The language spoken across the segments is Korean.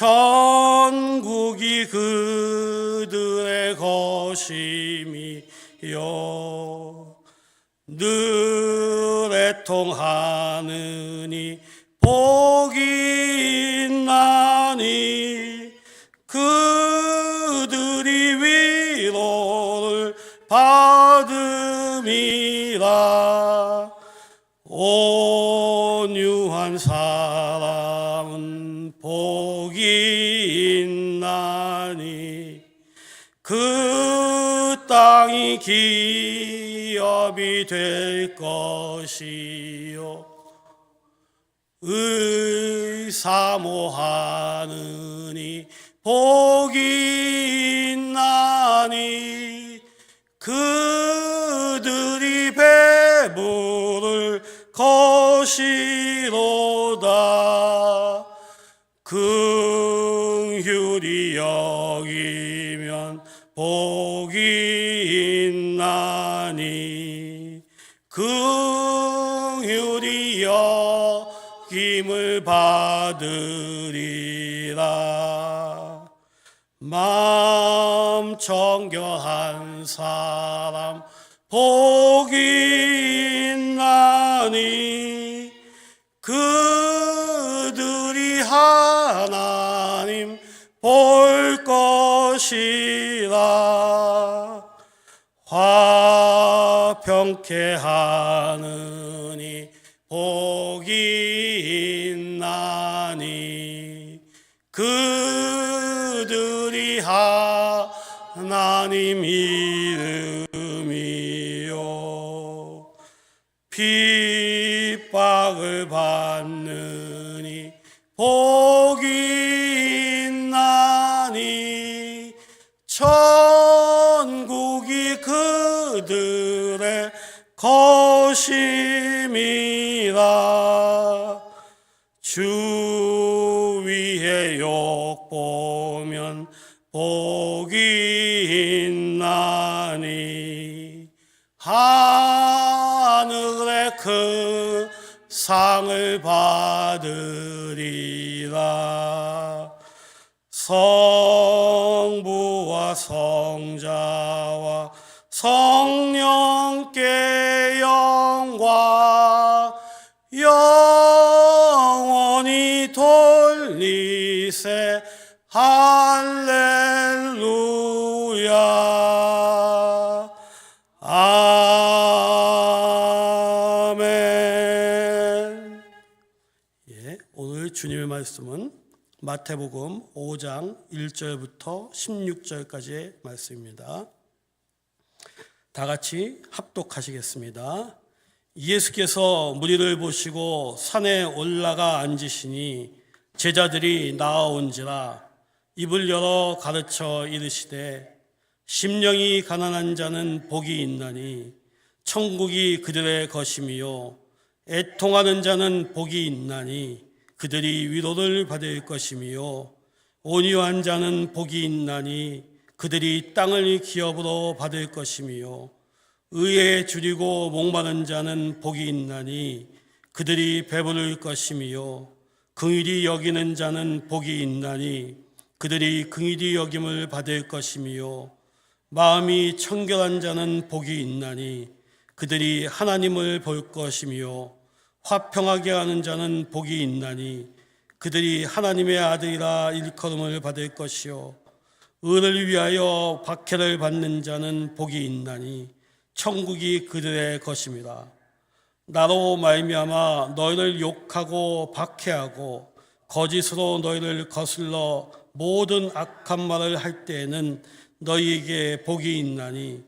천국이 그들의 것임이요. 늘 애통하느니 복이 있나니 그들이 위로를 받음이라. 온유한 사 기업이 될 것이요. 의사모하느니 복이 있나니 그들이 배부를 것이로다 받으리라. 마음 정결한 사람 복이 있나니 그들이 하나님 볼 것이라. 화평케 하느 주 위에 욕보면 복이 있나니 하늘의 그 상을 받으리라. 성부와 성자 돌리세 할렐루야 아멘 예, 오늘 주님의 말씀은 마태복음 5장 1절부터 16절까지의 말씀입니다. 다 같이 합독하시겠습니다. 예수께서 무리를 보시고 산에 올라가 앉으시니 제자들이 나아온지라 입을 열어 가르쳐 이르시되 심령이 가난한 자는 복이 있나니 천국이 그들의 것이미요 애통하는 자는 복이 있나니 그들이 위로를 받을 것이미요 온유한 자는 복이 있나니 그들이 땅을 기업으로 받을 것이미요 의에 줄이고 목마른 자는 복이 있나니 그들이 배부를 것이미요 긍일이 여기는 자는 복이 있나니 그들이 긍일이 여김을 받을 것이미요 마음이 청결한 자는 복이 있나니 그들이 하나님을 볼 것이미요 화평하게 하는 자는 복이 있나니 그들이 하나님의 아들이라 일컬음을 받을 것이요 의를 위하여 박해를 받는 자는 복이 있나니 천국이 그들의 것입니다. 나로 말미암아 너희를 욕하고 박해하고 거짓으로 너희를 거슬러 모든 악한 말을 할 때에는 너희에게 복이 있나니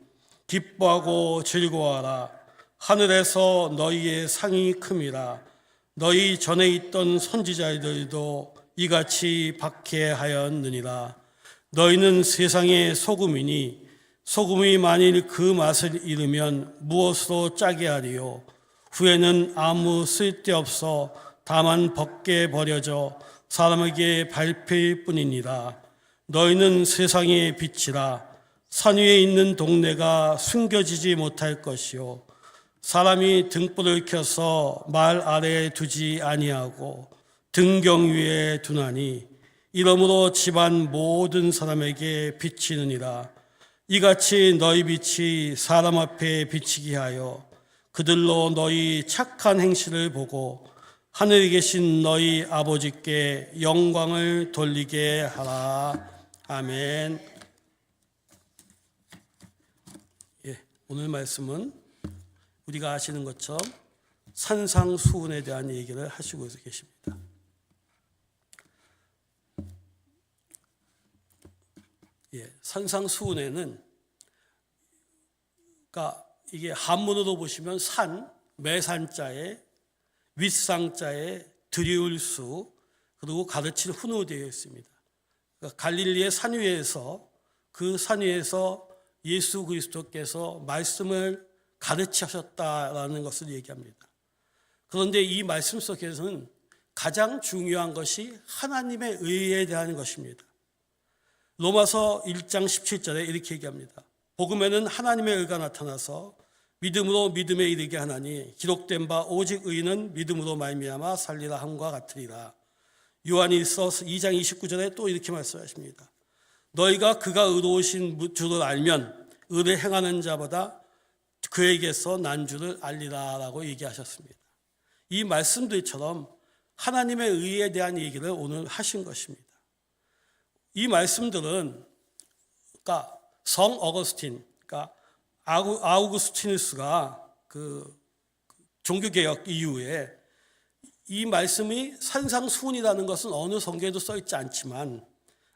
기뻐하고 즐거워하라. 하늘에서 너희의 상이 큼이라 너희 전에 있던 선지자들도 이같이 박해하였느니라. 너희는 세상의 소금이니 소금이 만일 그 맛을 잃으면 무엇으로 짜게 하리요 후에는 아무 쓸데없어 다만 벗게 버려져 사람에게 밟힐 뿐이니라. 너희는 세상의 빛이라. 산 위에 있는 동네가 숨겨지지 못할 것이요. 사람이 등불을 켜서 말 아래에 두지 아니하고 등경 위에 두나니 이러므로 집안 모든 사람에게 비치느니라. 이같이 너희 빛이 사람 앞에 비치게 하여 그들로 너희 착한 행실을 보고 하늘에 계신 너희 아버지께 영광을 돌리게 하라. 아멘. 예, 오늘 말씀은 우리가 아시는 것처럼 산상수훈에 대한 얘기를 하시고 계십니다. 예, 산상수훈에는 그러니까 이게 한문으로 보시면 산 매산자에 윗상자에 드리울 수 그리고 가르칠 훈우 되어 있습니다. 그러니까 갈릴리의 산 위에서 그 산 위에서 예수 그리스도께서 말씀을 가르치셨다라는 것을 얘기합니다. 그런데 이 말씀 속에서는 가장 중요한 것이 하나님의 의에 대한 것입니다. 로마서 1장 17절에 이렇게 얘기합니다. 복음에는 하나님의 의가 나타나서 믿음으로 믿음에 이르게 하나니 기록된 바 오직 의는 믿음으로 말미암아 살리라 함과 같으리라. 요한일서 2장 29절에 또 이렇게 말씀하십니다. 너희가 그가 의로우신 줄을 알면 의를 행하는 자보다 그에게서 난 줄을 알리라라고 얘기하셨습니다. 이 말씀들처럼 하나님의 의에 대한 얘기를 오늘 하신 것입니다. 이 말씀들은 그러니까 성 어거스틴, 그러니까 아우, 아우구스티누스가 그 종교개혁 이후에 이 말씀이 산상수훈이라는 것은 어느 성경에도 써 있지 않지만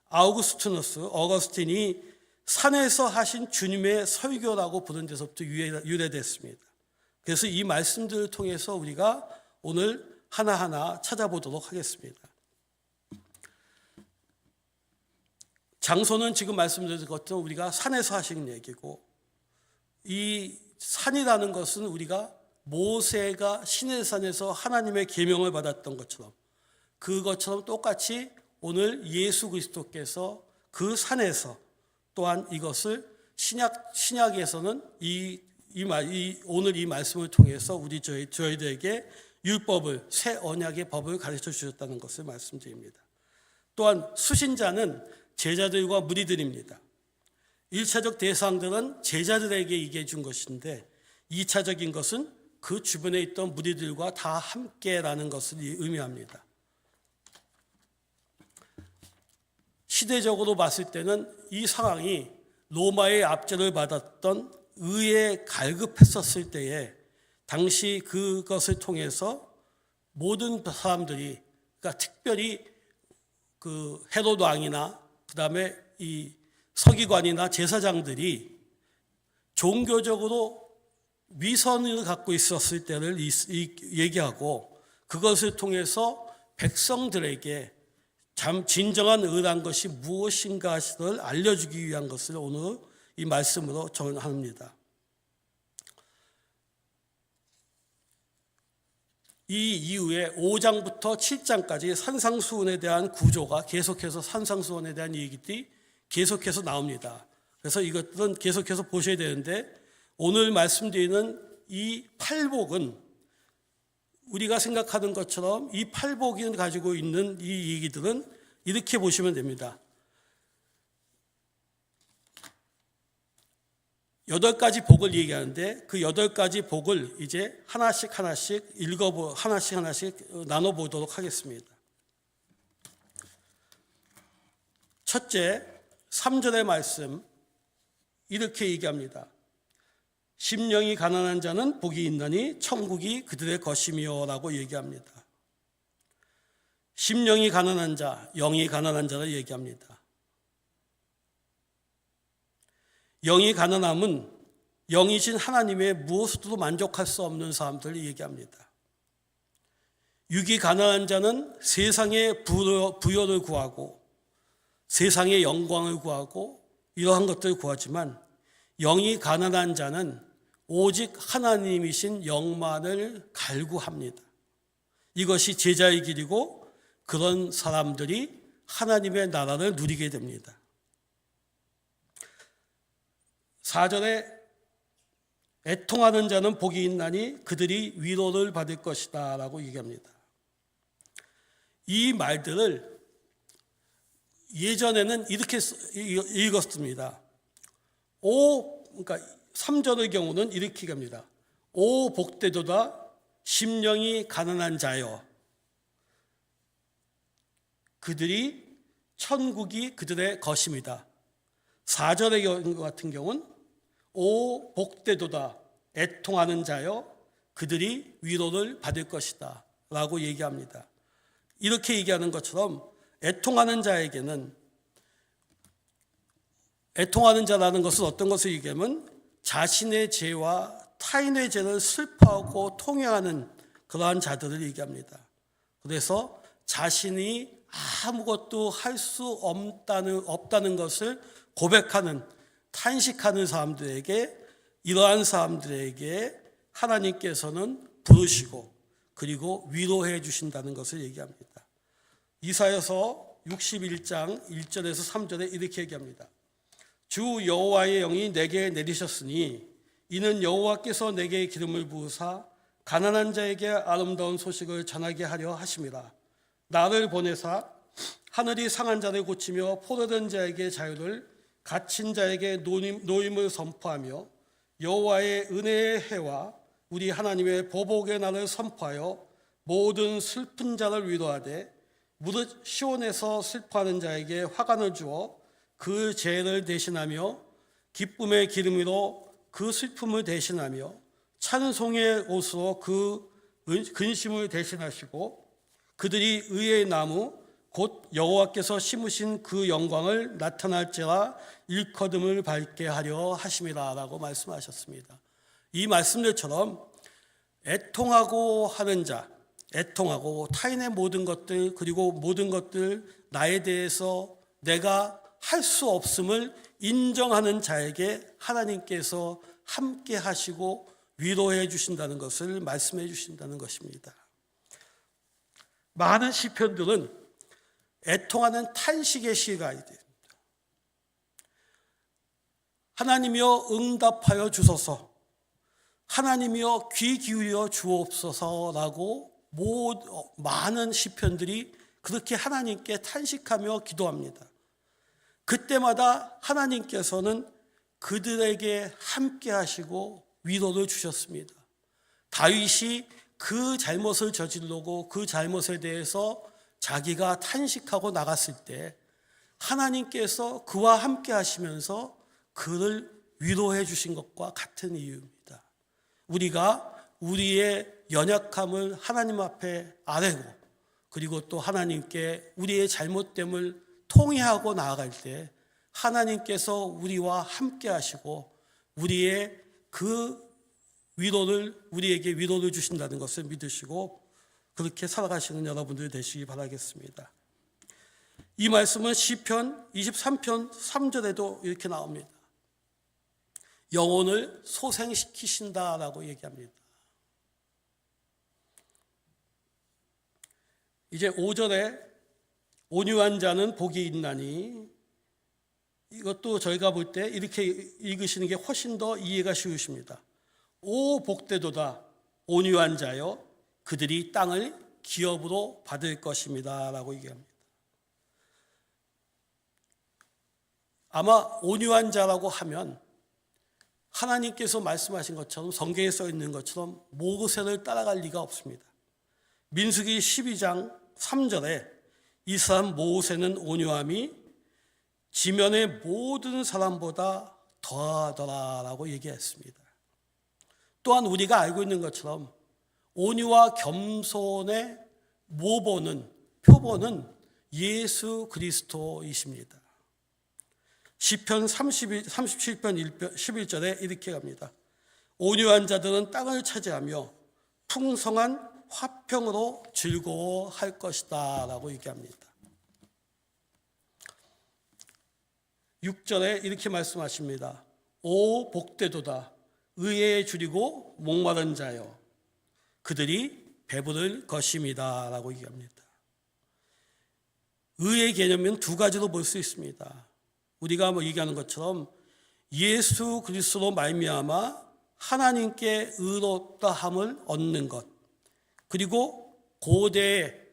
아우구스티누스, 어거스틴이 산에서 하신 주님의 설교라고 부른 데서부터 유래됐습니다. 그래서 이 말씀들을 통해서 우리가 오늘 하나하나 찾아보도록 하겠습니다. 장소는 지금 말씀드린 것처럼 우리가 산에서 하신 얘기고 이 산이라는 것은 우리가 모세가 시내산에서 하나님의 계명을 받았던 것처럼 그것처럼 똑같이 오늘 예수 그리스도께서 그 산에서 또한 이것을 신약 신약에서는 이, 이, 말, 이 오늘 이 말씀을 통해서 우리 저희 저희들에게 율법을 새 언약의 법을 가르쳐 주셨다는 것을 말씀드립니다. 또한 수신자는 제자들과 무리들입니다. 1차적 대상들은 제자들에게 이게 준 것인데 2차적인 것은 그 주변에 있던 무리들과 다 함께라는 것을 의미합니다. 시대적으로 봤을 때는 이 상황이 로마의 압제를 받았던 의에 갈급했었을 때에 당시 그것을 통해서 모든 사람들이 그러니까 특별히 그 헤로드 왕이나 그다음에 이 서기관이나 제사장들이 종교적으로 위선을 갖고 있었을 때를 얘기하고 그것을 통해서 백성들에게 참 진정한 의란 것이 무엇인가를 알려주기 위한 것을 오늘 이 말씀으로 전합니다. 이 이후에 5장부터 7장까지 산상수훈에 대한 구조가 계속해서 산상수훈에 대한 얘기들이 계속해서 나옵니다. 그래서 이것들은 계속해서 보셔야 되는데 오늘 말씀드리는 이 팔복은 우리가 생각하는 것처럼 이 팔복이 가지고 있는 이 얘기들은 이렇게 보시면 됩니다. 여덟 가지 복을 얘기하는데 그 여덟 가지 복을 이제 하나씩 하나씩 읽어보 하나씩 하나씩 나눠 보도록 하겠습니다. 첫째, 3절의 말씀 이렇게 얘기합니다. 심령이 가난한 자는 복이 있나니 천국이 그들의 것이며라고 얘기합니다. 심령이 가난한 자, 영이 가난한 자를 얘기합니다. 영이 가난함은 영이신 하나님의 무엇으로도 만족할 수 없는 사람들을 얘기합니다. 육이 가난한 자는 세상의 부여를 구하고 세상의 영광을 구하고 이러한 것들을 구하지만 영이 가난한 자는 오직 하나님이신 영만을 갈구합니다. 이것이 제자의 길이고 그런 사람들이 하나님의 나라를 누리게 됩니다. 4절에 애통하는 자는 복이 있나니 그들이 위로를 받을 것이다 라고 얘기합니다. 이 말들을 예전에는 이렇게 읽었습니다. 오 그러니까 3절의 경우는 이렇게 갑니다. 오 복되도다 심령이 가난한 자여 그들이 천국이 그들의 것입니다. 4절의 경우 같은 경우는 오 복되도다 애통하는 자여 그들이 위로를 받을 것이다 라고 얘기합니다. 이렇게 얘기하는 것처럼 애통하는 자에게는 애통하는 자라는 것은 어떤 것을 얘기하면 자신의 죄와 타인의 죄를 슬퍼하고 통회하는 그러한 자들을 얘기합니다. 그래서 자신이 아무것도 할 수 없다는, 없다는 것을 고백하는, 탄식하는 사람들에게, 이러한 사람들에게 하나님께서는 부르시고, 그리고 위로해 주신다는 것을 얘기합니다. 이사여서 61장 1절에서 3절에 이렇게 얘기합니다. 주 여호와의 영이 내게 내리셨으니 이는 여호와께서 내게 기름을 부으사 가난한 자에게 아름다운 소식을 전하게 하려 하심이라 나를 보내사 하늘이 상한 자를 고치며 포로된 자에게 자유를 갇힌 자에게 노임, 노임을 선포하며 여호와의 은혜의 해와 우리 하나님의 보복의 날을 선포하여 모든 슬픈 자를 위로하되 무릇 시온에서 슬퍼하는 자에게 화관을 주어 그 죄를 대신하며 기쁨의 기름으로 그 슬픔을 대신하며 찬송의 옷으로 그 은- 근심을 대신하시고 그들이 의의 나무 곧 여호와께서 심으신 그 영광을 나타날지라 일거듬을 밟게 하려 하심이라라고 말씀하셨습니다. 이 말씀들처럼 애통하고 하는 자, 애통하고 타인의 모든 것들 그리고 모든 것들 나에 대해서 내가 할 수 없음을 인정하는 자에게 하나님께서 함께 하시고 위로해 주신다는 것을 말씀해 주신다는 것입니다. 많은 시편들은 애통하는 탄식의 시가 됩니다. 하나님이여 응답하여 주소서. 하나님이여 귀 기울여 주옵소서라고 많은 시편들이 그렇게 하나님께 탄식하며 기도합니다. 그때마다 하나님께서는 그들에게 함께 하시고 위로를 주셨습니다. 다윗이 그 잘못을 저지르고 그 잘못에 대해서 자기가 탄식하고 나갔을 때 하나님께서 그와 함께 하시면서 그를 위로해 주신 것과 같은 이유입니다. 우리가 우리의 연약함을 하나님 앞에 아뢰고 그리고 또 하나님께 우리의 잘못됨을 통회하고 나아갈 때 하나님께서 우리와 함께 하시고 우리의 그 위로를 우리에게 위로를 주신다는 것을 믿으시고 그렇게 살아가시는 여러분들 되시기 바라겠습니다. 이 말씀은 시편 23편 3절에도 이렇게 나옵니다. 영혼을 소생시키신다라고 얘기합니다. 이제 5절에 온유한 자는 복이 있나니 이것도 저희가 볼 때 이렇게 읽으시는 게 훨씬 더 이해가 쉬우십니다. 오 복되도다 온유한 자여 그들이 땅을 기업으로 받을 것입니다라고 얘기합니다. 아마 온유한 자라고 하면 하나님께서 말씀하신 것처럼 성경에 써 있는 것처럼 모세를 따라갈 리가 없습니다. 민수기 12장 3절에 이 사람 모세는 온유함이 지면의 모든 사람보다 더하더라라고 얘기했습니다. 또한 우리가 알고 있는 것처럼 온유와 겸손의 모보는 표본은 예수 그리스도이십니다. 시편 31, 37편 11절에 이렇게 갑니다. 온유한 자들은 땅을 차지하며 풍성한 화평으로 즐거워할 것이다 라고 얘기합니다. 6절에 이렇게 말씀하십니다. 오 복되도다 의에 줄이고 목마른 자여 그들이 배부를 것입니다 라고 얘기합니다. 의의 개념은 두 가지로 볼 수 있습니다. 우리가 뭐 얘기하는 것처럼 예수 그리스도로 말미암아 하나님께 의롭다 함을 얻는 것 그리고 고대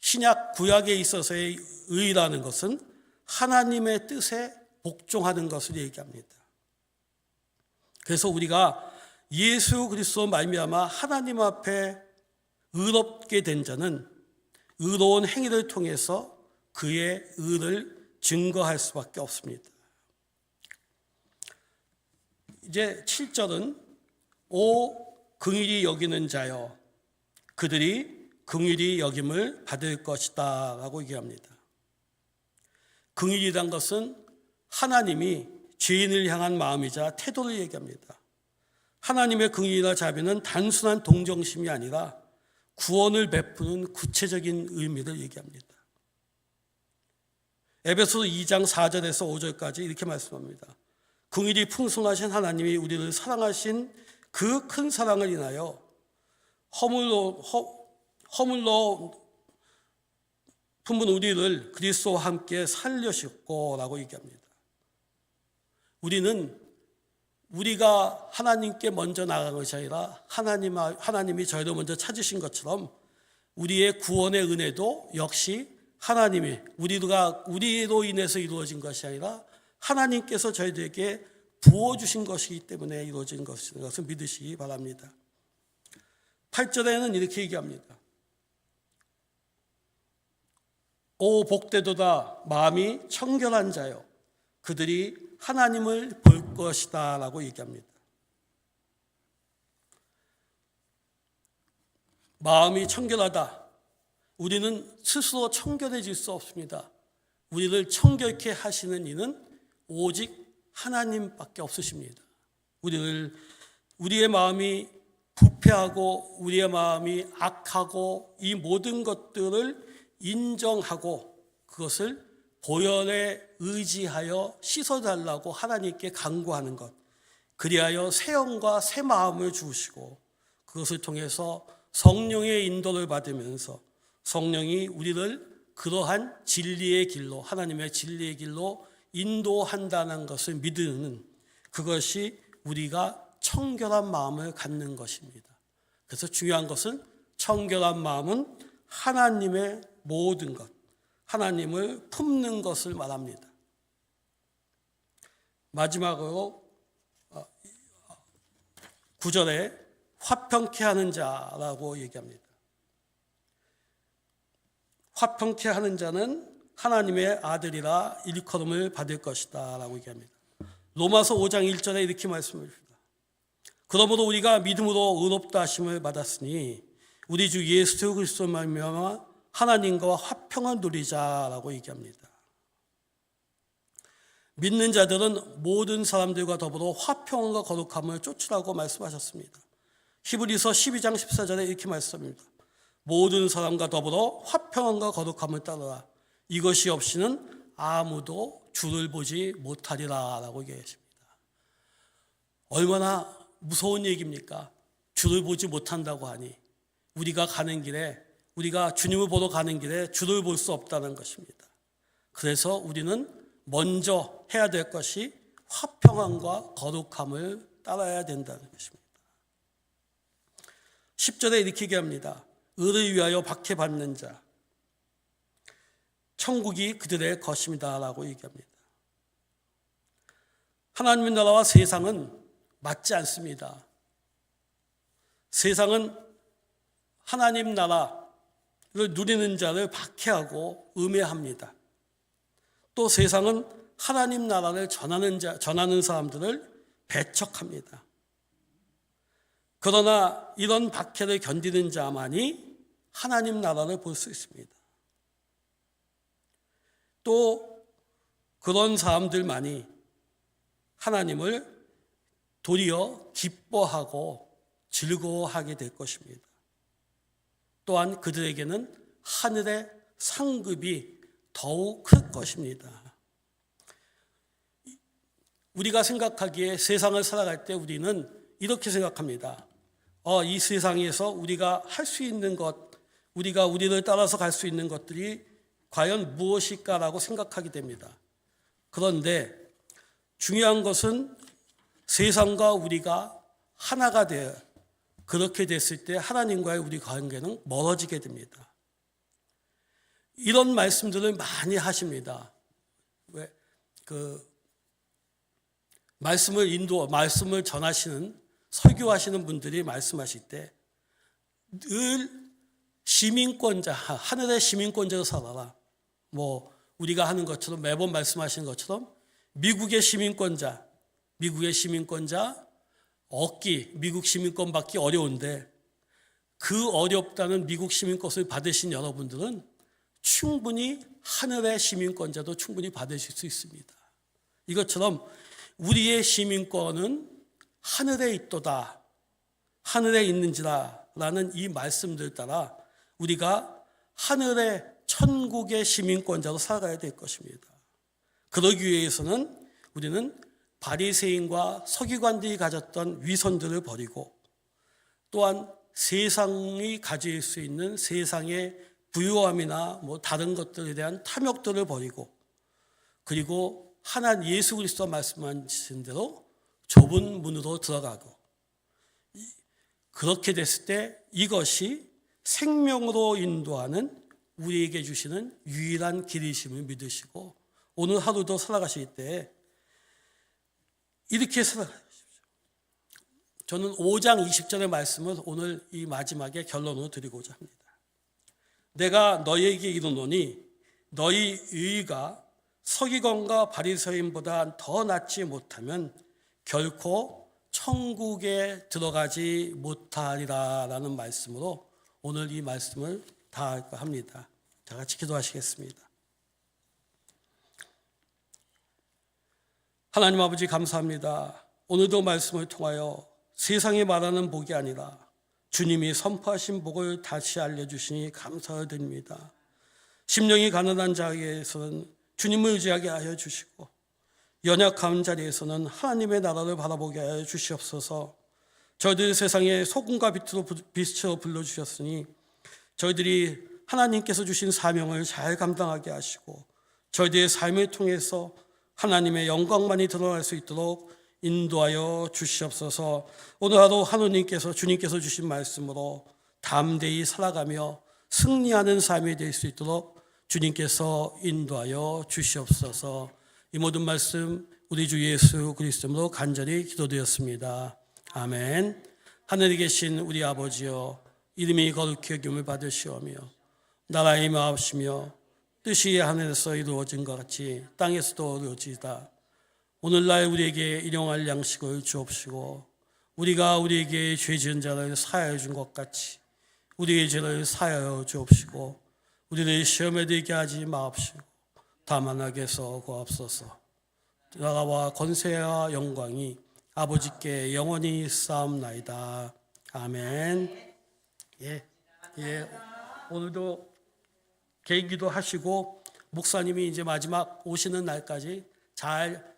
신약 구약에 있어서의 의라는 것은 하나님의 뜻에 복종하는 것을 얘기합니다. 그래서 우리가 예수 그리스도 말미암아 하나님 앞에 의롭게 된 자는 의로운 행위를 통해서 그의 의를 증거할 수밖에 없습니다. 이제 7절은 오 긍휼히 여기는 자여 그들이 긍휼히 여김을 받을 것이다라고 얘기합니다. 긍휼이란 것은 하나님이 죄인을 향한 마음이자 태도를 얘기합니다. 하나님의 긍휼이나 자비는 단순한 동정심이 아니라 구원을 베푸는 구체적인 의미를 얘기합니다. 에베소서 2장 4절에서 5절까지 이렇게 말씀합니다. 긍휼이 풍성하신 하나님이 우리를 사랑하신 그 큰 사랑을 인하여 허물로 허, 허물로 품은 우리를 그리스도와 함께 살려셨고라고 얘기합니다. 우리는 우리가 하나님께 먼저 나간 것이 아니라 하나님, 하나님이 저희를 먼저 찾으신 것처럼 우리의 구원의 은혜도 역시 하나님이 우리가 우리로 인해서 이루어진 것이 아니라 하나님께서 저희들에게 부어 주신 것이기 때문에 이루어진 것을 믿으시기 바랍니다. 8절에는 이렇게 얘기합니다. 오 복되도다 마음이 청결한 자요 그들이 하나님을 볼 것이다라고 얘기합니다. 마음이 청결하다. 우리는 스스로 청결해질 수 없습니다. 우리를 청결케 하시는 이는 오직 하나님밖에 없으십니다. 우리를 우리의 마음이 부패하고 우리의 마음이 악하고 이 모든 것들을 인정하고 그것을 보혈에 의지하여 씻어달라고 하나님께 간구하는 것. 그리하여 새 영과 새 마음을 주시고 그것을 통해서 성령의 인도를 받으면서 성령이 우리를 그러한 진리의 길로 하나님의 진리의 길로 인도한다는 것을 믿는 그것이 우리가 청결한 마음을 갖는 것입니다. 그래서 중요한 것은 청결한 마음은 하나님의 모든 것, 하나님을 품는 것을 말합니다. 마지막으로 9절에 화평케 하는 자라고 얘기합니다. 화평케 하는 자는 하나님의 아들이라 일컬음을 받을 것이다 라고 얘기합니다. 로마서 5장 1절에 이렇게 말씀합니다. 그러므로 우리가 믿음으로 의롭다 하심을 받았으니 우리 주 예수 그리스도 말미암아 하나님과 화평을 누리자라고 얘기합니다. 믿는 자들은 모든 사람들과 더불어 화평과 거룩함을 쫓으라고 말씀하셨습니다. 히브리서 12장 14절에 이렇게 말씀합니다. 모든 사람과 더불어 화평함과 거룩함을 따르라. 이것이 없이는 아무도 주를 보지 못하리라 라고 얘기했습니다. 얼마나 무서운 얘기입니까? 주를 보지 못한다고 하니 우리가 가는 길에 우리가 주님을 보러 가는 길에 주를 볼 수 없다는 것입니다. 그래서 우리는 먼저 해야 될 것이 화평함과 거룩함을 따라야 된다는 것입니다. 10절에 이렇게 얘기합니다. 의를 위하여 박해받는 자, 천국이 그들의 것입니다라고 얘기합니다. 하나님의 나라와 세상은 맞지 않습니다. 세상은 하나님 나라를 누리는 자를 박해하고 음해합니다. 또 세상은 하나님 나라를 전하는 자, 전하는 사람들을 배척합니다. 그러나 이런 박해를 견디는 자만이 하나님 나라를 볼 수 있습니다. 또 그런 사람들만이 하나님을 도리어 기뻐하고 즐거워하게 될 것입니다. 또한 그들에게는 하늘의 상급이 더욱 클 것입니다. 우리가 생각하기에 세상을 살아갈 때 우리는 이렇게 생각합니다. 어, 이 세상에서 우리가 할 수 있는 것, 우리가 우리를 따라서 갈 수 있는 것들이 과연 무엇일까라고 생각하게 됩니다. 그런데 중요한 것은 세상과 우리가 하나가 되어 그렇게 됐을 때 하나님과의 우리 관계는 멀어지게 됩니다. 이런 말씀들을 많이 하십니다. 왜 그 말씀을 인도 말씀을 전하시는 설교하시는 분들이 말씀하실 때 늘 시민권자 하늘의 시민권자로 살아라. 뭐 우리가 하는 것처럼 매번 말씀하시는 것처럼 미국의 시민권자, 미국의 시민권자 얻기, 미국 시민권 받기 어려운데 그 어렵다는 미국 시민권을 받으신 여러분들은 충분히 하늘의 시민권자도 충분히 받으실 수 있습니다. 이것처럼 우리의 시민권은 하늘에 있도다. 하늘에 있는지라 라는 이 말씀들 따라 우리가 하늘의 천국의 시민권자로 살아가야 될 것입니다. 그러기 위해서는 우리는 바리새인과 서기관들이 가졌던 위선들을 버리고 또한 세상이 가질 수 있는 세상의 부유함이나 뭐 다른 것들에 대한 탐욕들을 버리고 그리고 하나님 예수 그리스도 말씀하신 대로 좁은 문으로 들어가고 그렇게 됐을 때 이것이 생명으로 인도하는 우리에게 주시는 유일한 길이심을 믿으시고 오늘 하루도 살아가실 때 이렇게 살아가십시오. 저는 5장 20절의 말씀을 오늘 이 마지막에 결론으로 드리고자 합니다. 내가 너희에게 이르노니 너희 의가 서기관과 바리새인보다 더 낫지 못하면 결코 천국에 들어가지 못하리라라는 말씀으로 오늘 이 말씀을 다 합니다. 다 같이 기도하시겠습니다. 하나님 아버지 감사합니다. 오늘도 말씀을 통하여 세상이 말하는 복이 아니라 주님이 선포하신 복을 다시 알려주시니 감사를 드립니다. 심령이 가난한 자에게서는 주님을 의지하게 하여 주시고 연약한 자리에서는 하나님의 나라를 바라보게 하여 주시옵소서. 저희들 세상에 소금과 빛으로 빛으로 불러주셨으니 저희들이 하나님께서 주신 사명을 잘 감당하게 하시고 저희들의 삶을 통해서 하나님의 영광만이 드러날 수 있도록 인도하여 주시옵소서. 오늘 하루 하느님께서 주님께서 주신 말씀으로 담대히 살아가며 승리하는 삶이 될 수 있도록 주님께서 인도하여 주시옵소서. 이 모든 말씀 우리 주 예수 그리스도로 간절히 기도되었습니다. 아멘. 하늘에 계신 우리 아버지여 이름이 거룩히 여김을 받으시오며 나라의 마옵시며 뜻이 하늘에서 이루어진 것 같이 땅에서도 이루어지다. 오늘날 우리에게 일용할 양식을 주옵시고 우리가 우리에게 죄 지은 자를 사하여 준 것 같이 우리의 죄를 사하여 주옵시고 우리를 시험에 들게 하지 마옵시고 다만 하게서 구합소서 나라와 권세와 영광이 아버지께 영원히 싸움나이다 아멘 예, 예. 오늘도 개인기도 하시고 목사님이 이제 마지막 오시는 날까지 잘